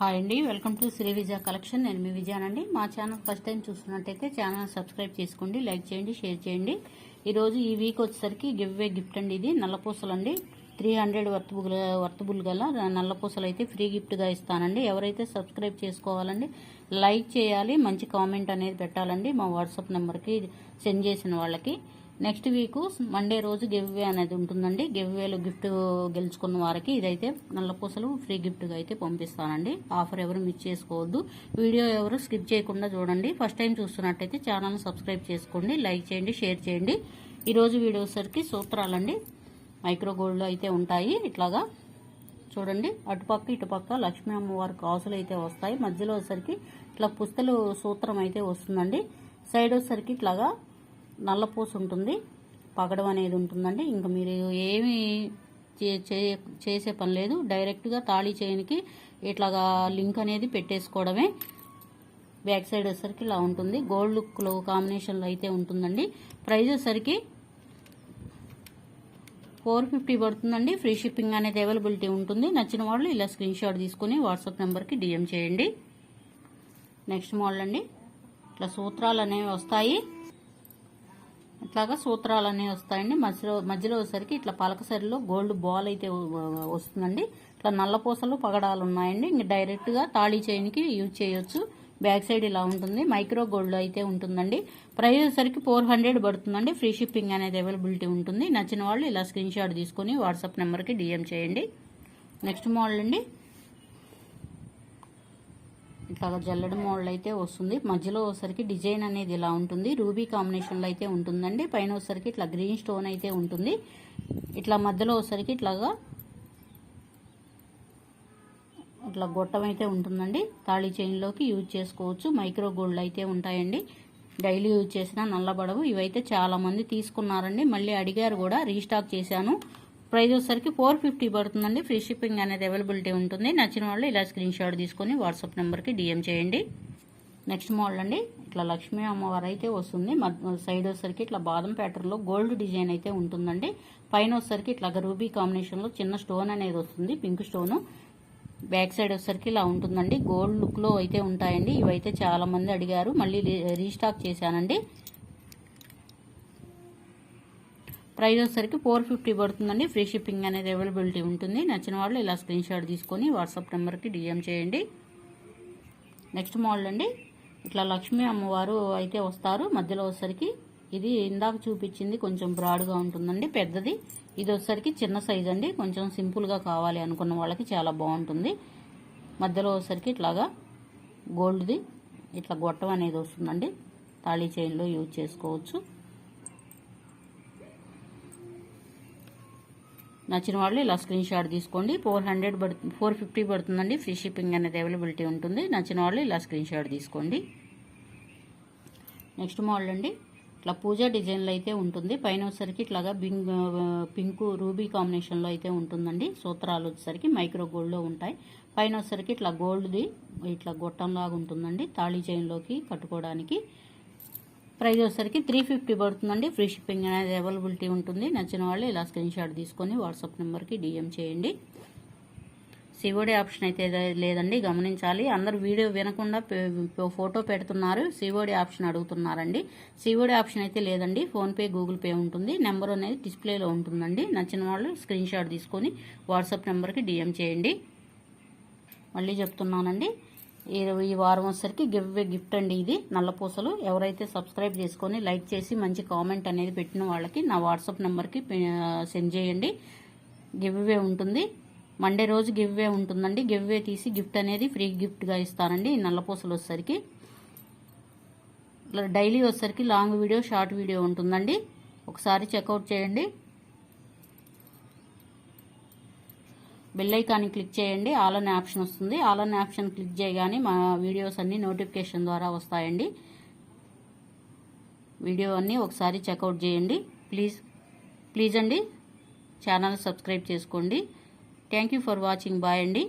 Hi అండి welcome to Sri Vijaya collection. నేను మీ విజయానండి. మా ఛానల్ ఫస్ట్ టైం చూస్తున్నట్టయితే ఛానల్ సబ్స్క్రైబ్ చేసుకోండి లైక్ చేయండి షేర్ చేయండి. ఈరోజు ఈ వీక్ వచ్చేసరికి గివ్ వే గిఫ్ట్ అండి ఇది నల్లపూసలు అండి త్రీ హండ్రెడ్ వర్తబుల్ వర్తబుల్ గల నల్లపూసలు అయితే ఫ్రీ గిఫ్ట్గా ఇస్తానండి. ఎవరైతే సబ్స్క్రైబ్ చేసుకోవాలండి లైక్ చేయాలి మంచి కామెంట్ అనేది పెట్టాలండి మా వాట్సాప్ నెంబర్కి సెండ్ చేసిన వాళ్ళకి. నెక్స్ట్ వీక్ మండే రోజు గివ్వే అనేది ఉంటుందండి. గివ్వేలో గిఫ్ట్ గెలుచుకున్న వారికి ఇదైతే నల్లపూసలు ఫ్రీ గిఫ్ట్గా అయితే పంపిస్తానండి. ఆఫర్ ఎవరు మిస్ చేసుకోవద్దు. వీడియో ఎవరు స్కిప్ చేయకుండా చూడండి. ఫస్ట్ టైం చూస్తున్నట్టయితే ఛానల్ సబ్స్క్రైబ్ చేసుకోండి. లైక్ చేయండి షేర్ చేయండి. ఈరోజు వీడియో సరికి సూత్రాలండి. మైక్రో గోల్డ్ అయితే ఉంటాయి. ఇట్లాగా చూడండి. అటుపక్క ఇటుపక్క లక్ష్మీ అమ్మవారి కాసులు అయితే వస్తాయి. మధ్యలో వచ్చేసరికి ఇట్లా పుస్తలు సూత్రం అయితే వస్తుందండి. సైడ్ వచ్చేసరికి ఇట్లాగా నల్లపూస ఉంటుంది. పగడం అనేది ఉంటుందండి. ఇంకా మీరు ఏమి చే- చే- చేసే పని లేదు. డైరెక్ట్గా తాళీ చేయనికి ఇట్లాగా లింక్ అనేది పెట్టేసుకోవడమే. బ్యాక్ సైడ్ వచ్చేసరికి ఇలా ఉంటుంది. గోల్డ్ లుక్లో కాంబినేషన్లో అయితే ఉంటుందండి. ప్రైజ్ వచ్చేసరికి ఫోర్ ఫిఫ్టీ పడుతుందండి. ఫ్రీ షిప్పింగ్ అనేది అవైలబిలిటీ ఉంటుంది. నచ్చిన వాళ్ళు ఇలా స్క్రీన్ షాట్ తీసుకుని వాట్సాప్ నెంబర్కి డిఎం చేయండి. నెక్స్ట్ మోడల్ అండి. ఇట్లా సూత్రాలు అనేవి వస్తాయి. ఇట్లాగా సూత్రాలు అనేవి వస్తాయండి. మధ్యలో మధ్యలో వచ్చేసరికి ఇట్లా పలకసరిలో గోల్డ్ బాల్ అయితే వస్తుందండి. ఇట్లా నల్లపూసలు పగడాలు ఉన్నాయండి. ఇంక డైరెక్ట్గా తాళీ చైన్కి యూజ్ చేయొచ్చు. బ్యాక్ సైడ్ ఇలా ఉంటుంది. మైక్రో గోల్డ్ అయితే ఉంటుందండి. ప్రైస్ వచ్చేసరికి ఫోర్ హండ్రెడ్ పడుతుందండి. ఫ్రీ షిప్పింగ్ అనేది అవైలబిలిటీ ఉంటుంది. నచ్చిన వాళ్ళు ఇలా స్క్రీన్ షాట్ తీసుకొని వాట్సాప్ నెంబర్కి డిఎం చేయండి. నెక్స్ట్ మోడల్ అండి. ఇట్లా జల్లెడ మోడల్ అయితే వస్తుంది. మధ్యలో వచ్చేసరికి డిజైన్ అనేది ఇలా ఉంటుంది. రూబీ కాంబినేషన్లో అయితే ఉంటుందండి. పైన వచ్చేసరికి ఇట్లా గ్రీన్ స్టోన్ అయితే ఉంటుంది. ఇట్లా మధ్యలో వచ్చేసరికి ఇట్లాగా ఇట్లా గొట్టం అయితే ఉంటుందండి. తాళీ చైన్లోకి యూజ్ చేసుకోవచ్చు. మైక్రో గోల్డ్ అయితే ఉంటాయండి. డైలీ యూజ్ చేసిన నల్లబడవు. ఇవైతే చాలామంది తీసుకున్నారండి. మళ్ళీ అడిగారు కూడా రీస్టాక్ చేశాను. ప్రైస్ వచ్చేసరికి ఫోర్ ఫిఫ్టీ పడుతుందండి. ఫ్రీ షిప్పింగ్ అనేది అవైలబిలిటీ ఉంటుంది. నచ్చిన వాళ్ళు ఇలా స్క్రీన్ షాట్ తీసుకొని వాట్సాప్ నెంబర్కి డిఎం చేయండి. నెక్స్ట్ మోడల్ అండి. ఇట్లా లక్ష్మీ అమ్మవారు అయితే వస్తుంది సైడ్ వచ్చేసరికి ఇట్లా బాదం ప్యాటర్న్లో గోల్డ్ డిజైన్ అయితే ఉంటుందండి. పైన వచ్చేసరికి ఇట్లా రూబీ కాంబినేషన్లో చిన్న స్టోన్ అనేది వస్తుంది. Pink stone. బ్యాక్ సైడ్ వచ్చేసరికి ఇలా ఉంటుందండి. గోల్డ్ లుక్లో అయితే ఉంటాయండి. ఇవైతే చాలా మంది అడిగారు. మళ్ళీ రీ- రీస్టాక్ చేశానండి. ప్రైస్ వచ్చేసరికి ఫోర్ ఫిఫ్టీ పడుతుందండి. ఫ్రీ షిప్పింగ్ అనేది అవైలబిలిటీ ఉంటుంది. నచ్చిన వాళ్ళు ఇలా స్క్రీన్ షాట్ తీసుకొని వాట్సాప్ నెంబర్కి డిఎం చేయండి. నెక్స్ట్ మోడల్ అండి. ఇట్లా లక్ష్మీ అమ్మవారు అయితే వస్తారు. మధ్యలో వచ్చేసరికి ఇది ఇందాక చూపించింది కొంచెం బ్రాడ్గా ఉంటుందండి పెద్దది. ఇది వచ్చేసరికి చిన్న సైజ్ అండి. కొంచెం సింపుల్గా కావాలి అనుకున్న వాళ్ళకి చాలా బాగుంటుంది. మధ్యలో వచ్చేసరికి ఇట్లాగా గోల్డ్ది ఇట్లా గొట్టం అనేది వస్తుందండి. తాళీ చైన్లో యూజ్ చేసుకోవచ్చు. నచ్చిన వాళ్ళు ఇలా స్క్రీన్ షాట్ తీసుకోండి. ఫోర్ హండ్రెడ్ పడుతుంది ఫోర్ ఫిఫ్టీ పడుతుందండి. ఫ్రీ షిప్పింగ్ అనేది అవైలబిలిటీ ఉంటుంది. నచ్చిన వాళ్ళు ఇలా స్క్రీన్ షాట్ తీసుకోండి. నెక్స్ట్ మోడల్ అండి. ఇట్లా పూజా డిజైన్లో అయితే ఉంటుంది. పైన వచ్చేసరికి ఇట్లాగా బింగ్ పింక్ రూబీ కాంబినేషన్లో అయితే ఉంటుందండి. సూత్రాలు వచ్చేసరికి మైక్రో గోల్డ్లో ఉంటాయి. పైన వచ్చేసరికి ఇట్లా గోల్డ్ది ఇట్లా గొట్టంలాగా ఉంటుందండి. తాళీ చైన్లోకి కట్టుకోవడానికి. ప్రైస్ వచ్చేసరికి త్రీ ఫిఫ్టీ పడుతుందండి. ఫ్రీ షిప్పింగ్ అనేది అవైలబిలిటీ ఉంటుంది. నచ్చిన వాళ్ళు ఇలా స్క్రీన్ షాట్ తీసుకొని వాట్సాప్ నెంబర్కి డిఎం చేయండి. సివోడి ఆప్షన్ అయితే లేదండి. గమనించాలి. అందరు వీడియో వినకుండా ఫోటో పెడుతున్నారు. సివోడి ఆప్షన్ అడుగుతున్నారండి. సివోడి ఆప్షన్ అయితే లేదండి. ఫోన్పే గూగుల్ పే ఉంటుంది. నెంబర్ అనేది డిస్ప్లేలో ఉంటుందండి. నచ్చిన వాళ్ళు స్క్రీన్ షాట్ తీసుకొని వాట్సాప్ నెంబర్కి డిఎం చేయండి. మళ్ళీ చెప్తున్నానండి. ఈ ఈ వారం వచ్చేసరికి గివ్ గిఫ్ట్ అండి ఇది. నల్లపూసలు ఎవరైతే సబ్స్క్రైబ్ చేసుకొని లైక్ చేసి మంచి కామెంట్ అనేది పెట్టిన వాళ్ళకి నా వాట్సాప్ నెంబర్కి సెండ్ చేయండి. గివ్వే ఉంటుంది. మండే రోజు గివ్వే ఉంటుందండి. గివ్వే తీసి గిఫ్ట్ అనేది ఫ్రీ గిఫ్ట్గా ఇస్తానండి. ఈ నల్లపూసలు వచ్చేసరికి. ఇట్లా డైలీ వచ్చేసరికి లాంగ్ వీడియో షార్ట్ వీడియో ఉంటుందండి. ఒకసారి చెక్అవుట్ చేయండి. బెల్ ఐకాన్ని క్లిక్ చేయండి. ఆల్ అనే ఆప్షన్ వస్తుంది. ఆల్ అనే ఆప్షన్ క్లిక్ చేయగానే మా వీడియోస్ అన్నీ నోటిఫికేషన్ ద్వారా వస్తాయండి. వీడియో అన్నీ ఒకసారి చెక్అవుట్ చేయండి. ప్లీజ్ ప్లీజ్ అండి. ఛానల్ సబ్స్క్రైబ్ చేసుకోండి. Thank you for watching. Bye అండి.